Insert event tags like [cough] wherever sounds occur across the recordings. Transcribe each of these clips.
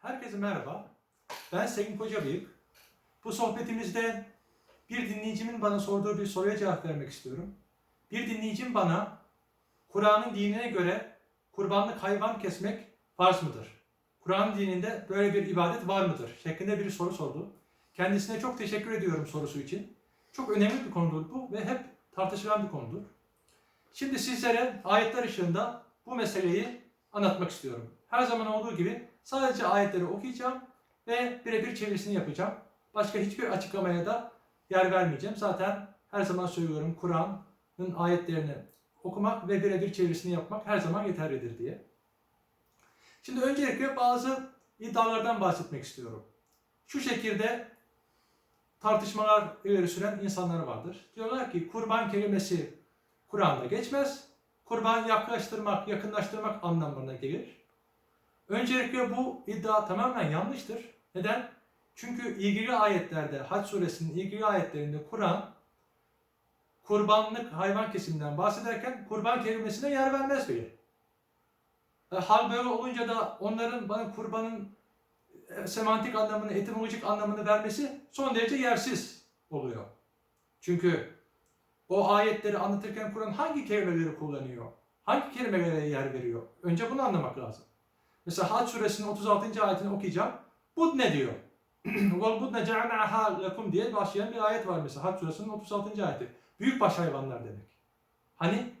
Herkese merhaba. Ben Sevim Kocabıyık. Bu sohbetimizde bir dinleyicimin bana sorduğu bir soruya cevap vermek istiyorum. Bir dinleyicim bana Kur'an'ın dinine göre kurbanlık hayvan kesmek farz mıdır? Kur'an dininde böyle bir ibadet var mıdır? şeklinde bir soru sordu. Kendisine çok teşekkür ediyorum sorusu için. Çok önemli bir konudur bu ve hep tartışılan bir konudur. Şimdi sizlere ayetler ışığında bu meseleyi anlatmak istiyorum. Her zaman olduğu gibi sadece ayetleri okuyacağım ve birebir çevirisini yapacağım. Başka hiçbir açıklamaya da yer vermeyeceğim. Zaten her zaman söylüyorum Kur'an'ın ayetlerini okumak ve birebir çevirisini yapmak her zaman yeterlidir diye. Şimdi öncelikle bazı iddialardan bahsetmek istiyorum. Şu şekilde tartışmalar ileri süren insanlar vardır. Diyorlar ki kurban kelimesi Kur'an'da geçmez. Kurban yaklaştırmak, yakınlaştırmak anlamına gelir. Öncelikle bu iddia tamamen yanlıştır. Neden? Çünkü ilgili ayetlerde, Hac suresinin ilgili ayetlerinde Kur'an kurbanlık hayvan kesiminden bahsederken kurban kelimesine yer vermez bile. E, hal böyle olunca da onların bana kurbanın e, semantik anlamını, etimolojik anlamını vermesi son derece yersiz oluyor. Çünkü o ayetleri anlatırken Kur'an hangi kelimeleri kullanıyor? Hangi kelimelere yer veriyor? Önce bunu anlamak lazım. Mesela Hac suresinin 36. ayetini okuyacağım. Bud ne diyor? [clears throat] Budne ce'alnaha lekum diye başlayan bir ayet var mesela Hac suresinin 36. ayeti. Büyükbaş hayvanlar demek. Hani?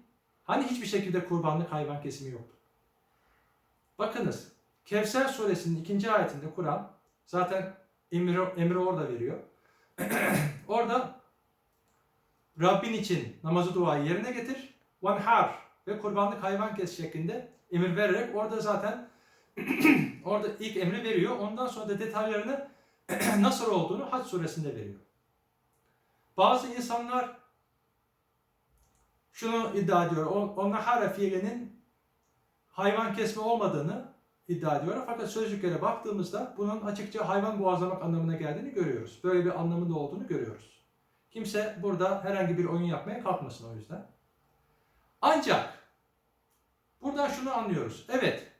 Hani hiçbir şekilde kurbanlık hayvan kesimi yoktu? Bakınız. Kevser suresinin ikinci ayetinde Kur'an zaten emri, emri orada veriyor. [clears throat] orada Rabbin için namazı duayı yerine getir. Vanhar ve kurbanlık hayvan kes şeklinde emir vererek orada zaten [clears throat] orada ilk emri veriyor. Ondan sonra da detaylarını [clears throat] nasıl olduğunu Hac suresinde veriyor. Bazı insanlar şunu iddia ediyor. Onnahara fiilinin hayvan kesme olmadığını iddia ediyor. Fakat sözcüklere baktığımızda bunun açıkça hayvan boğazlamak anlamına geldiğini görüyoruz. Böyle bir anlamında olduğunu görüyoruz. Kimse burada herhangi bir oyun yapmaya kalkmasın o yüzden. Ancak buradan şunu anlıyoruz. Evet,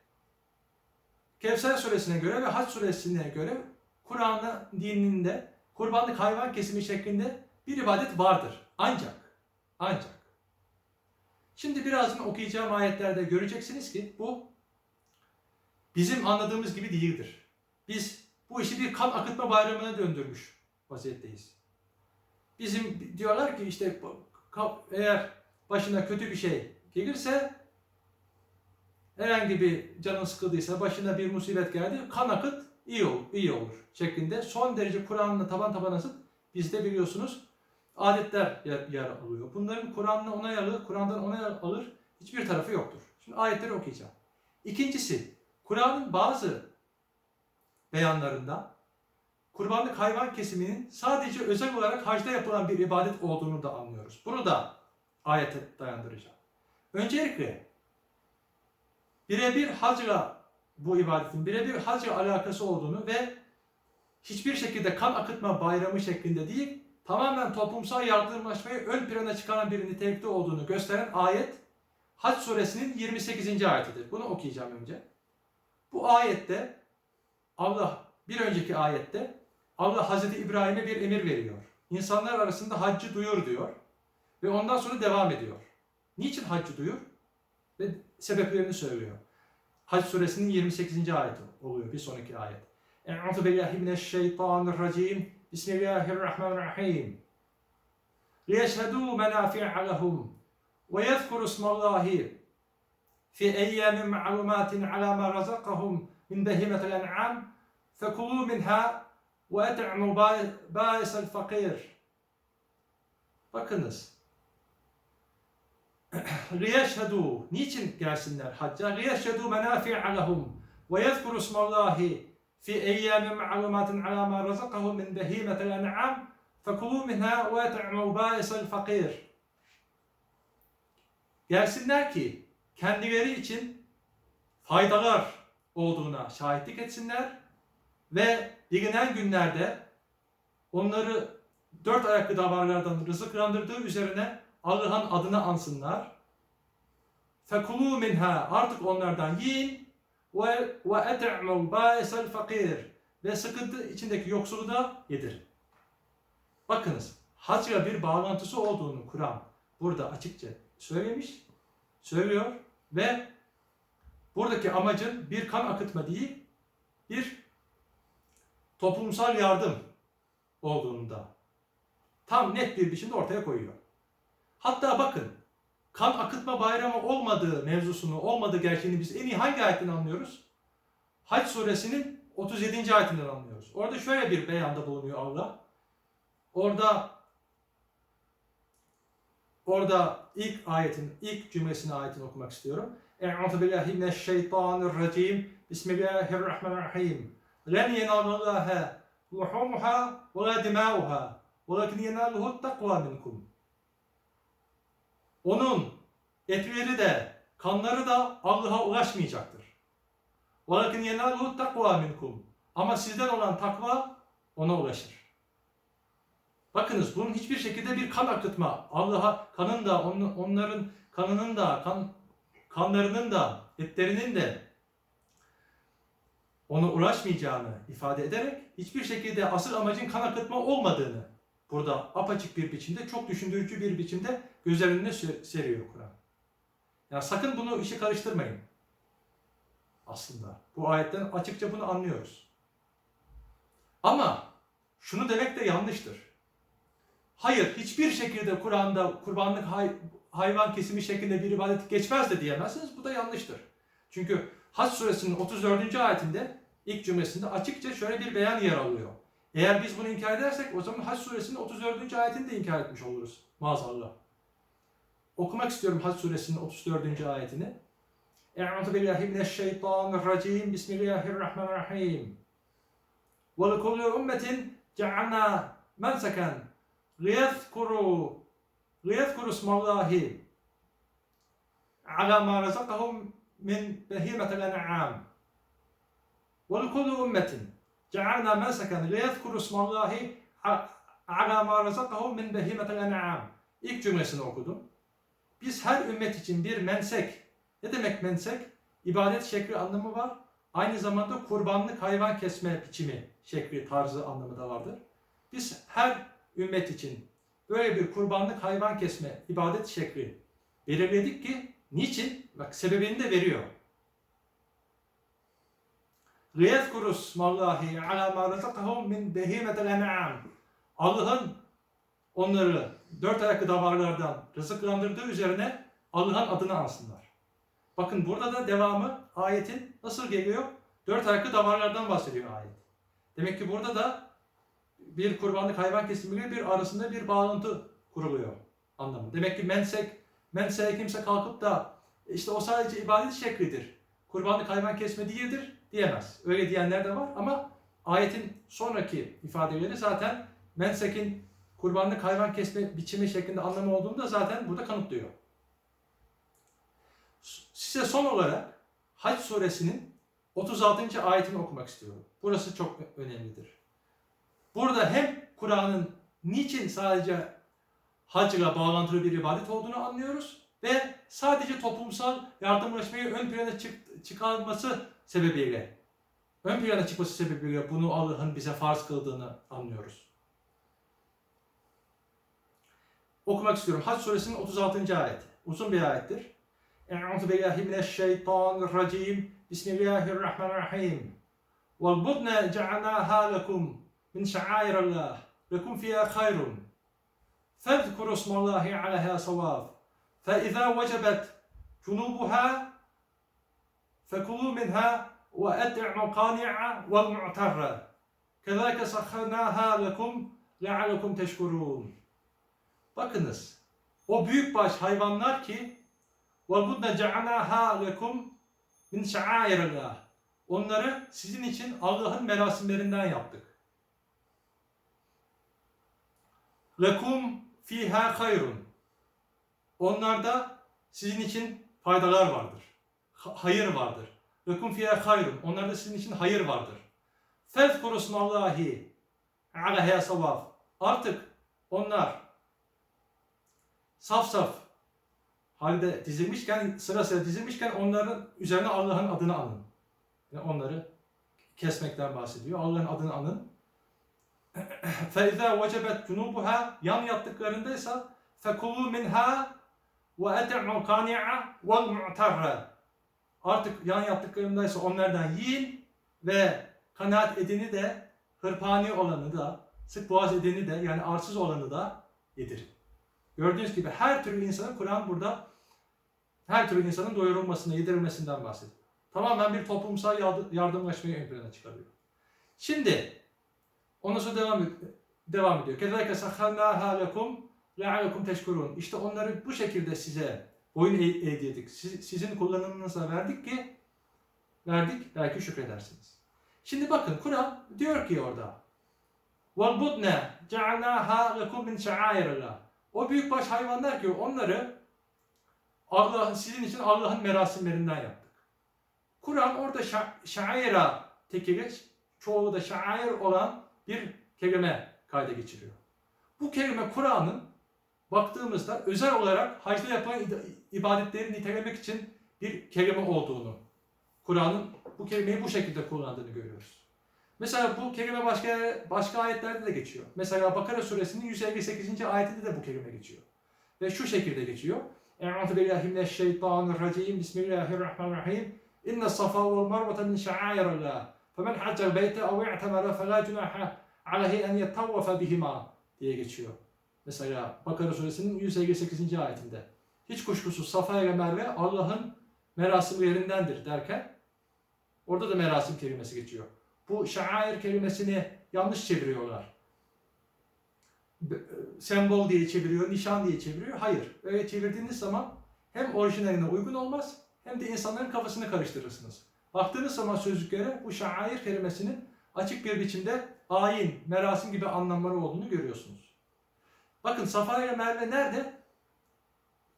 Kevser suresine göre ve Hac suresine göre Kur'an'ın dininde kurbanlık hayvan kesimi şeklinde bir ibadet vardır. Ancak, ancak. Şimdi birazdan okuyacağım ayetlerde göreceksiniz ki bu bizim anladığımız gibi değildir. Biz bu işi bir kan akıtma bayramına döndürmüş vaziyetteyiz. Bizim diyorlar ki işte eğer başına kötü bir şey gelirse herhangi bir canın sıkıldıysa başına bir musibet geldi kan akıt iyi olur, iyi olur şeklinde son derece Kur'an'la taban tabana zıt bizde biliyorsunuz adetler yer, yer alıyor. Bunların Kur'an'la onay alır, Kur'an'dan onay alır hiçbir tarafı yoktur. Şimdi ayetleri okuyacağım. İkincisi Kur'an'ın bazı beyanlarında kurbanlık hayvan kesiminin sadece özel olarak hacda yapılan bir ibadet olduğunu da anlıyoruz. Bunu da ayete dayandıracağım. Öncelikle birebir hacla bu ibadetin birebir hacla alakası olduğunu ve hiçbir şekilde kan akıtma bayramı şeklinde değil, tamamen toplumsal yardımlaşmayı ön plana çıkaran bir nitelikte olduğunu gösteren ayet Hac suresinin 28. ayetidir. Bunu okuyacağım önce. Bu ayette Allah bir önceki ayette Allah Hazreti İbrahim'e bir emir veriyor. İnsanlar arasında haccı duyur diyor. Ve ondan sonra devam ediyor. Niçin haccı duyur? Ve sebeplerini söylüyor. Hac suresinin 28. ayeti oluyor bir sonraki ayet. Eûzu billahi mineşşeytanirracim. Bismillahirrahmanirrahim. لِيَشْهَدُوا مَنَافِعَ لَهُمْ وَيَذْكُرُوا اسْمَ اللّٰهِ فِي اَيَّامٍ مَعْلُومَاتٍ عَلَى مَا رَزَقَهُمْ مِنْ بَهِيمَةِ الْاَنْعَامِ فَكُلُوا مِنْهَا وَاَتْعْمُوا بَائِسَ الْفَقِيرِ Bakınız. [clears throat] liyeşhedû. Niçin gelsinler hacca? Liyeşhedû menâfi'a lehum. Ve yezkuru ismallâhi fi eyyâmin ma'lumatin alâ mâ razakahum min behîmetel en'am. Fekulû minhâ ve te'mû bâisel fakir. Gelsinler ki kendileri için faydalar olduğuna şahitlik etsinler ve bilinen günlerde onları dört ayaklı davarlardan rızıklandırdığı üzerine Allah'ın adını ansınlar. Fekulu minha artık onlardan yiyin ve ve et'mul bâisel fakir ve sıkıntı içindeki yoksulu da yedirin. Bakınız hacla bir bağlantısı olduğunu Kur'an burada açıkça söylemiş, söylüyor ve buradaki amacın bir kan akıtma değil, bir toplumsal yardım olduğunu da tam net bir biçimde ortaya koyuyor. Hatta bakın kan akıtma bayramı olmadığı mevzusunu, olmadığı gerçeğini biz en iyi hangi ayetten anlıyoruz? Hac suresinin 37. ayetinden anlıyoruz. Orada şöyle bir beyanda bulunuyor Allah. Orada orada ilk ayetin, ilk cümlesini ayetini okumak istiyorum. Eûzu billahi mineşşeytanirracim. Bismillahirrahmanirrahim. Len yenalallaha luhumuha ve la dimauha. Velakin yenaluhu takva minkum. Onun etleri de kanları da Allah'a ulaşmayacaktır. Velakin yenaluhu takva minkum. Ama sizden olan takva ona ulaşır. Bakınız bunun hiçbir şekilde bir kan akıtma, Allah'a kanın da on- onların kanının da kan, kanlarının da etlerinin de ona ulaşmayacağını ifade ederek hiçbir şekilde asıl amacın kan akıtma olmadığını burada apaçık bir biçimde, çok düşündürücü bir biçimde göz önüne sö- seriyor Kur'an. Yani sakın bunu işe karıştırmayın. Aslında bu ayetten açıkça bunu anlıyoruz. Ama şunu demek de yanlıştır. Hayır, hiçbir şekilde Kur'an'da kurbanlık hay- hayvan kesimi şeklinde bir ibadet geçmez de diyemezsiniz. Bu da yanlıştır. Çünkü Hac suresinin 34. ayetinde ilk cümlesinde açıkça şöyle bir beyan yer alıyor. Eğer biz bunu inkar edersek o zaman Hac suresinin 34. ayetini de inkar etmiş oluruz maazallah. Okumak istiyorum Hac suresinin 34. ayetini. Eûzu billahi mineşşeytanirracim. Bismillahirrahmanirrahim. Ve likulli ummetin cealna menseken liyezkuru liyezkuru ismallahi ala ma razakahum min behimetel en'am. Ve likulli ummetin cealna menseken liyezkuru ismallahi ala ma razakahum min behimetel en'am. İlk cümlesini okudum. Biz her ümmet için bir mensek. Ne demek mensek? İbadet şekli anlamı var. Aynı zamanda kurbanlık hayvan kesme biçimi şekli, tarzı anlamı da vardır. Biz her ümmet için böyle bir kurbanlık hayvan kesme ibadet şekli belirledik ki niçin? Bak sebebini de veriyor. Liyezkurus mallahi ala ma razakahum min behimetel en'am. Allah'ın onları dört ayaklı davarlardan rızıklandırdığı üzerine Allah'ın adını ansınlar. Bakın burada da devamı ayetin nasıl geliyor? Dört ayaklı davarlardan bahsediyor ayet. Demek ki burada da bir kurbanlık hayvan kesimiyle bir arasında bir bağlantı kuruluyor anlamı. Demek ki mensek, menseğe kimse kalkıp da işte o sadece ibadet şeklidir. Kurbanlık hayvan kesme değildir diyemez. Öyle diyenler de var ama ayetin sonraki ifadeleri zaten mensekin kurbanlık hayvan kesme biçimi şeklinde anlamı olduğunu da zaten burada kanıtlıyor. Size son olarak Hac suresinin 36. ayetini okumak istiyorum. Burası çok önemlidir. Burada hem Kur'an'ın niçin sadece hacla bağlantılı bir ibadet olduğunu anlıyoruz ve sadece toplumsal yardımlaşmayı ön plana çık- çıkarması sebebiyle, ön plana çıkması sebebiyle bunu Allah'ın bize farz kıldığını anlıyoruz. Okumak istiyorum. Hac suresinin 36. ayeti. Uzun bir ayettir. Eûzu billahi mineşşeytanirracim. Bismillahirrahmanirrahim. وَالْبُدْنَ جَعَلْنَاهَا لَكُمْ مِنْ شَعَائِرِ اللّٰهِ لَكُمْ فِيهَا خَيْرٌ فَاذْكُرُوا اسْمَ اللّٰهِ عَلَيْهَا صَوَافٍ فَإِذَا وَجَبَتْ جُنُوبُهَا فَكُلُوا مِنْهَا وَأَطْعِمُوا الْقَانِعَ وَالْمُعْتَرَّ كَذَلِكَ سَخَّرْنَاهَا لَكُمْ لَعَلَكُمْ تَشْكُرُونَ Bakınız, o büyükbaş hayvanlar ki وَالْبُدْنَ جَعَلْنَاهَا لَكُمْ مِنْ شَعَائِرِ اللّٰهِ Onları sizin için Allah'ın merasimlerinden yaptık. Lekum fiha hayrun. Onlarda sizin için faydalar vardır. Ha- hayır vardır. Lekum fiha hayrun. Onlarda sizin için hayır vardır. Fezkuru smallahi aleyha savaf. Artık onlar saf saf halde dizilmişken, sıra sıra dizilmişken onların üzerine Allah'ın adını anın. Yani onları kesmekten bahsediyor. Allah'ın adını anın. فَاِذَا وَجَبَتْ جُنُوبُهَا Yan yattıklarındaysa فَكُلُوا مِنْهَا وَاَتَعْمُوا قَانِعَ وَالْمُعْتَرَّ Artık yan yattıklarındaysa onlardan yiyin ve kanaat edeni de hırpani olanı da sık boğaz edeni de yani arsız olanı da yedirin. Gördüğünüz gibi her türlü insanın Kur'an burada her türlü insanın doyurulmasına, yedirilmesinden bahsediyor. Tamamen bir toplumsal yardı- yardımlaşmayı ön plana çıkarıyor. Şimdi ondan sonra devam, devam ediyor. كَذَلَكَ سَخَّرْنَاهَا لَكُمْ لَعَلَكُمْ تَشْكُرُونَ İşte onları bu şekilde size boyun eğ- eğdirdik. Siz- Sizin kullanımınıza verdik ki verdik belki şükredersiniz. Şimdi bakın Kur'an diyor ki orada وَالْبُدْنَ جَعَلْنَاهَا لَكُمْ مِنْ شَعَائِرِ اللّٰهِ o büyükbaş hayvanlar ki onları Allah sizin için Allah'ın merasimlerinden yaptık. Kur'an orada şa- şaira tekili, çoğu da şair olan bir kelime kayda geçiriyor. Bu kelime Kur'an'ın baktığımızda özel olarak hacda yapılan ibadetleri nitelemek için bir kelime olduğunu, Kur'an'ın bu kelimeyi bu şekilde kullandığını görüyoruz. Mesela bu kelime başka başka ayetlerde de geçiyor. Mesela Bakara suresinin 158. ayetinde de bu kelime geçiyor. Ve şu şekilde geçiyor. Eûzu billahi mineşşeytanirracim. Bismillahirrahmanirrahim. İnne safa vel marvete min şa'airillah. Femen haccel beyte ev i'temara felâ cunaha aleyhi en yettavvafe bihima diye geçiyor. Mesela Bakara suresinin 158. ayetinde. Hiç kuşkusuz Safa ile Merve Allah'ın merasimlerindendir derken orada da merasim kelimesi geçiyor. Bu şair kelimesini yanlış çeviriyorlar. Sembol diye çeviriyor, nişan diye çeviriyor. Hayır. Öyle çevirdiğiniz zaman hem orijinaline uygun olmaz hem de insanların kafasını karıştırırsınız. Baktığınız zaman sözlüklere bu şair kelimesinin açık bir biçimde ayin, merasim gibi anlamları olduğunu görüyorsunuz. Bakın Safa ile Merve nerede?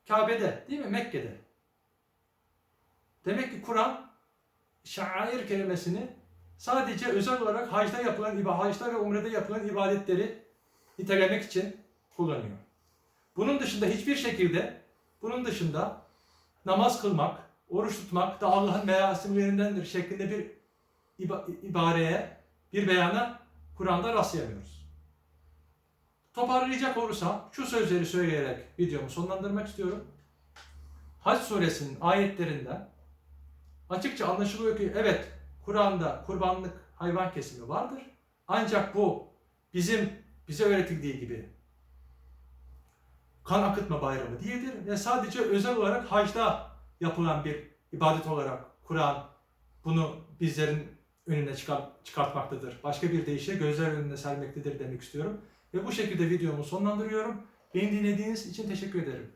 Kabe'de değil mi? Mekke'de. Demek ki Kur'an şair kelimesini sadece özel olarak hacda yapılan hacda ve umrede yapılan ibadetleri nitelemek için kullanıyor. Bunun dışında hiçbir şekilde bunun dışında namaz kılmak, oruç tutmak da Allah'ın merasimlerindendir şeklinde bir iba- ibareye, bir beyana Kur'an'da rastlayamıyoruz. Toparlayacak olursam şu sözleri söyleyerek videomu sonlandırmak istiyorum. Hac suresinin ayetlerinden açıkça anlaşılıyor ki evet Kur'an'da kurbanlık hayvan kesimi vardır. Ancak bu bizim bize öğretildiği gibi kan akıtma bayramı değildir ve sadece özel olarak hacda yapılan bir ibadet olarak Kur'an bunu bizlerin önüne çıkar, çıkartmaktadır. Başka bir deyişle gözler önüne sermektedir demek istiyorum. Ve bu şekilde videomu sonlandırıyorum. Beni dinlediğiniz için teşekkür ederim.